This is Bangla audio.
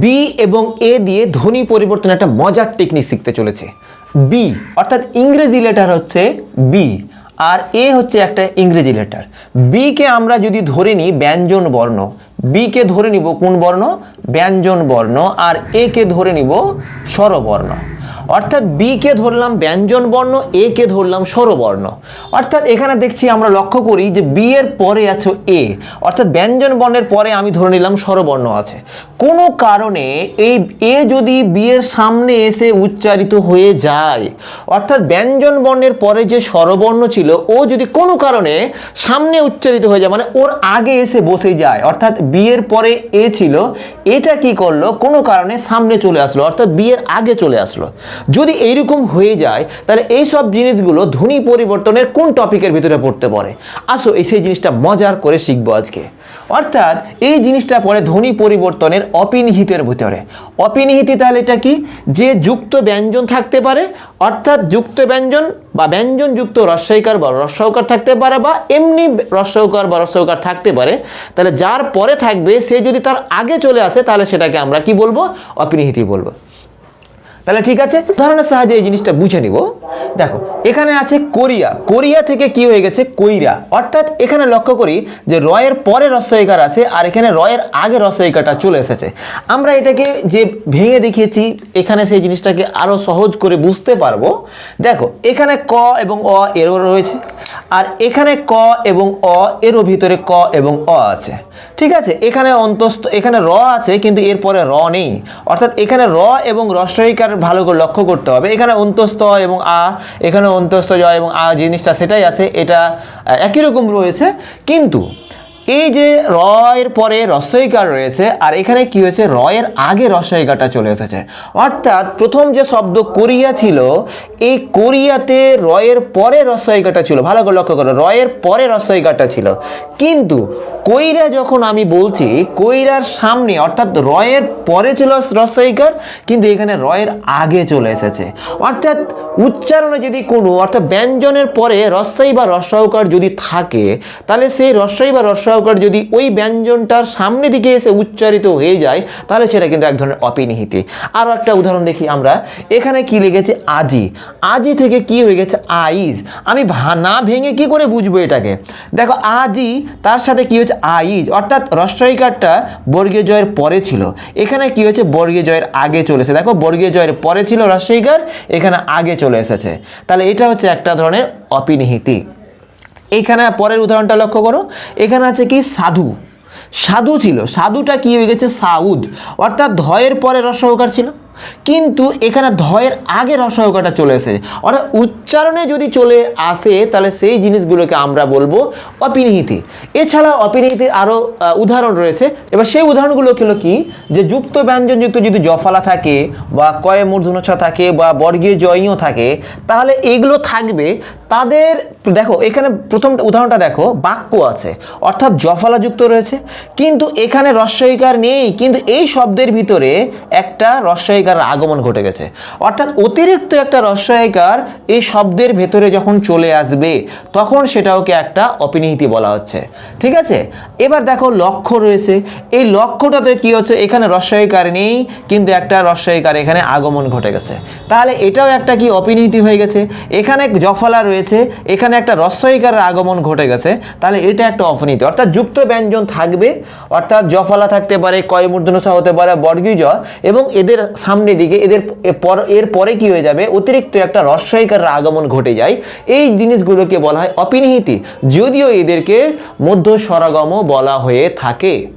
বি এবং এ দিয়ে ধ্বনি পরিবর্তন একটা মজার টেকনিক শিখতে চলেছে। বি অর্থাৎ ইংরেজি লেটার হচ্ছে বি আর এ হচ্ছে একটা ইংরেজি লেটার বিকে আমরা যদি ধরে নিই ব্যঞ্জন বর্ণ বিকে ধরে নিব কোন বর্ণ? ব্যঞ্জন বর্ণ, আর এ কে ধরে নিব স্বরবর্ণ। অর্থাৎ বি কে ধরলাম ব্যঞ্জন বর্ণ এ কে ধরলাম স্বরবর্ণ। অর্থাৎ এখানে দেখছি আমরা লক্ষ্য করি যে বি এর পরে আছে এ অর্থাৎ ব্যঞ্জন বর্ণের পরে আমি ধরে নিলাম স্বরবর্ণ আছে। কোনো কারণে এই এ যদি বি এর সামনে এসে উচ্চারিত হয়ে যায়, অর্থাৎ ব্যঞ্জন বর্ণের পরে যে স্বরবর্ণ ছিল, ও যদি কোনো কারণে সামনে উচ্চারিত হয়ে যায় মানে ওর আগে এসে বসে যায়, অর্থাৎ বি এর পরে এ ছিল, এটা কি করল? কোনো কারণে সামনে চলে আসলো, অর্থাৎ বি এর আগে চলে আসলো। যদি এইরকম হয়ে যায়, তাহলে এই সব জিনিসগুলো ধ্বনি পরিবর্তনের কোন টপিকের ভিতরে পড়তে পারে? আসো, এই সেই জিনিসটা মজার করে শিখব আজকে। অর্থাৎ এই জিনিসটা পড়ে ধ্বনি পরিবর্তনের অপিনিহিতের ভিতরে। অপিনিহিতি তাহলে এটা কি? যে যুক্ত ব্যঞ্জন থাকতে পারে, অর্থাৎ যুক্ত ব্যঞ্জন বা ব্যঞ্জন যুক্ত রস্বইকার বা রস্যকার থাকতে পারে বা এমনি রস্যকার বা রস্যকার থাকতে পারে, তাহলে যার পরে থাকবে, সে যদি তার আগে চলে আসে, তাহলে সেটাকে আমরা কি বলব? অপিনিহিতি বলব। তাহলে ঠিক আছে, উদাহরণের সাহায্যে এই জিনিসটা বুঝে নিব। দেখো, এখানে আছে কোরিয়া। কোরিয়া থেকে কি হয়ে গেছে? কইরা। অর্থাৎ এখানে লক্ষ্য করি যে রয়ের পরে রস্বইকার আছে আর এখানে রয়ের আগে রস্বইকারটা চলে এসেছে। আমরা এটাকে যে ভেঙে দেখিয়েছি, এখানে সেই জিনিসটাকে আরও সহজ করে বুঝতে পারব। দেখো, এখানে ক এবং অ এরও রয়েছে, আর এখানে ক এবং অ এরও ভিতরে ক এবং অ আছে। ঠিক আছে? এখানে অন্তস্থ, এখানে র আছে, কিন্তু এরপরে র নেই। অর্থাৎ এখানে র এবং রস্বইকার ভালো করে লক্ষ্য করতে হবে। এখানে অন্তস্থ এবং আ, এখানে অন্তস্থ জ এবং আ জিনিসটা সেটাই আছে, এটা একই রকম রয়েছে। কিন্তু এই যে র এর পরে রস্বইকার রয়েছে, আর এখানে কি হয়েছে? র এর আগে রস্বইকারটা চলে এসেছে। অর্থাৎ প্রথম যে শব্দ কোরিয়া ছিল, এই কোরিয়াতে র এর পরে রস্বইকারটা ছিল। ভালো করে লক্ষ্য করো র এর পরে রস্বইকারটা ছিল। কিন্তু কইরা যখন আমি বলছি, কইরার সামনে, অর্থাৎ রয়ের পরে ছিল রস্বইকার কিন্তু এখানে রয়ের আগে চলে এসেছে। অর্থাৎ উচ্চারণে যদি কোনো, অর্থাৎ ব্যঞ্জনের পরে রস্বই বা রস্বকার যদি থাকে, তাহলে সেই রস্বই বা রস্বকার যদি ওই ব্যঞ্জনটার সামনে দিকে এসে উচ্চারিত হয়ে যায়, তাহলে সেটা কিন্তু এক ধরনের অপিনিহিতি আরও একটা উদাহরণ দেখি আমরা। এখানে কি লিখেছে? আজি। আজি থেকে কি হয়ে গেছে? আইজ। আমি না ভেঙে কি করে বুঝব এটাকে? দেখো, আজি তার সাথে কি হয়েছে? আইজ অর্থাৎ রস্বইকারটা বর্গীয় জয়ের পরে ছিল। এখানে কি হয়েছে? বর্গীয় জয়ের আগে চলেছে দেখো, বর্গীয় জয়ের পরে ছিল রস্বইকার এখানে আগে চলে এসেছে। তাহলে এটা হচ্ছে একটা ধরনের অপিনিহিতি এখানে পরের উদাহরণটা লক্ষ্য করো। এখানে আছে কি? সাধু। সাধু ছিল। সাধুটা কি হয়ে গেছে? সাউদ। অর্থাৎ ধয়ের পরে রসহকার ছিল। কিন্তু এখানে ধয়ের আগে রসহকারটা চলে এসেছে। অর্থাৎ উচ্চারণে যদি চলে আসে, তাহলে সেই জিনিসগুলোকে আমরা বলব অপিনিহিতি। এছাড়া অপিনিহিতির আরও উদাহরণ রয়েছে। এবার সেই উদাহরণগুলো হলো কি? যে যুক্ত ব্যঞ্জন যুক্ত যদি জফলা থাকে বা কয়ে মূর্ধনছ থাকে বা বর্গীয় জয়ীও থাকে, তাহলে এগুলো থাকবে তাদের দেখো, এখানে প্রথম উদাহরণটা দেখো, বাক্য আছে। অর্থাৎ জফলা যুক্ত রয়েছে, কিন্তু এখানে রস্বইকার নেই, কিন্তু এই শব্দের ভিতরে একটা রস্বইকার আগমন ঘটে গেছে। অর্থাৎ অতিরিক্ত একটা রস্বইকার এই শব্দের ভেতরে যখন চলে আসবে, তখন সেটাকে একটা অপিনিহিতি বলা হচ্ছে। ঠিক আছে? এবার দেখো লক্ষ্য রয়েছে। এই লক্ষ্যটাতে কি হচ্ছে? এখানে রস্বইকার নেই, কিন্তু একটা রস্বইকার এখানে আগমন ঘটে গেছে। তাহলে এটাও একটা কি অপিনীতি হয়ে গেছে? এখানে জফলা রয়েছে, এখানে একটা রস্বইকারের আগমন ঘটে গেছে, তাহলে এটা একটা অপনীতি অর্থাৎ যুক্ত ব্যঞ্জন থাকবে, অর্থাৎ জফলা থাকতে পারে কয় মূর্ধনসা হতে পারে, বর্গীয় এবং এদের সামনে দিকে, এদের পর, এর পরে কি হয়ে যাবে, অতিরিক্ত একটা রস্বইকারের আগমন ঘটে যায়। এই জিনিসগুলোকে বলা হয় অপিনিহিতি। যদিও এদেরকে মধ্য স্বরাগমও বলা হয়ে থাকে।